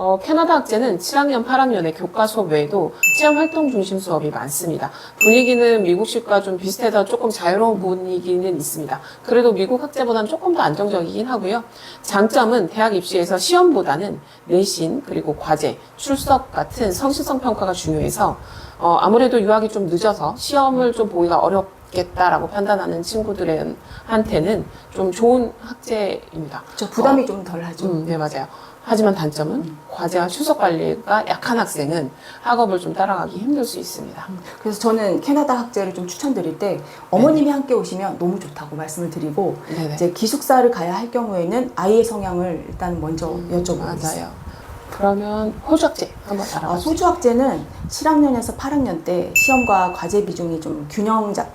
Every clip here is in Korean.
어, 캐나다 학제는 7학년, 8학년의 교과 수업 외에도 체험 활동 중심 수업이 많습니다. 분위기는 미국식과 좀 비슷해서 조금 자유로운 분위기는 있습니다. 그래도 미국 학제보다는 조금 더 안정적이긴 하고요. 장점은 대학 입시에서 시험보다는 내신, 그리고 과제, 출석 같은 성실성 평가가 중요해서 어, 아무래도 유학이 좀 늦어서 시험을 좀 보기가 어렵 겠다라고 판단하는 친구들한테는 좀 좋은 학제입니다. 저 부담이 좀 덜하죠. 음, 네, 맞아요. 하지만 단점은 과제와 출석 관리가 약한 학생은 학업을 좀 따라가기 힘들 수 있습니다. 그래서 저는 캐나다 학제를 좀 추천드릴 때 어머님이 함께 오시면 너무 좋다고 말씀을 드리고 네네. 이제 기숙사를 가야 할 경우에는 아이의 성향을 일단 먼저. 음, 맞아요. 그러면 호주 학제 한번 아, 알아보죠. 소주 학제는 7학년에서 8학년 때 시험과 과제 비중이 좀 균형 잡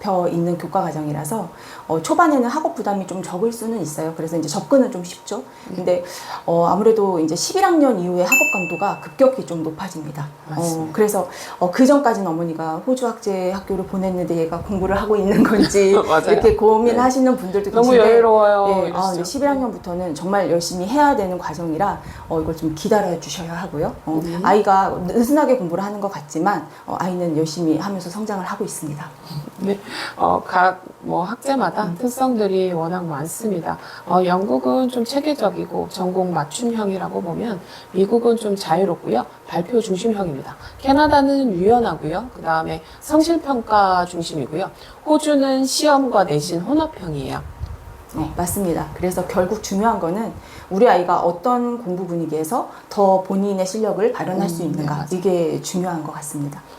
혀 있는 교과 과정이라서 어, 초반에는 학업 부담이 좀 적을 수는 있어요. 그래서 이제 접근은 좀 쉽죠. 근데 어, 아무래도 이제 11학년 이후에 학업 강도가 급격히 좀 높아집니다. 어, 맞습니다. 그래서 어, 그 전까지는 어머니가 호주 학제 학교를 보냈는데 얘가 공부를 하고 있는 건지 맞아요. 이렇게 고민하시는 분들도 너무 계신데 여유로워요. 네, 아, 이러시죠. 이제 11학년부터는 정말 열심히 해야 되는 과정이라 어, 이걸 좀 기다려 주셔야 하고요. 어, 음. 아이가 느슨하게 공부를 하는 것 같지만 어, 아이는 열심히 하면서 성장을 하고 있습니다. 네, 어, 각, 뭐, 학제마다 특성들이 워낙 많습니다. 어, 영국은 좀 체계적이고 전공 맞춤형이라고 보면 미국은 좀 자유롭고요. 발표 중심형입니다. 캐나다는 유연하고요. 그 다음에 성실평가 중심이고요. 호주는 시험과 내신 혼합형이에요. 네, 맞습니다. 그래서 결국 중요한 거는 우리 아이가 어떤 공부 분위기에서 더 본인의 실력을 발현할 수 음, 있는가 네. 이게 중요한 것 같습니다.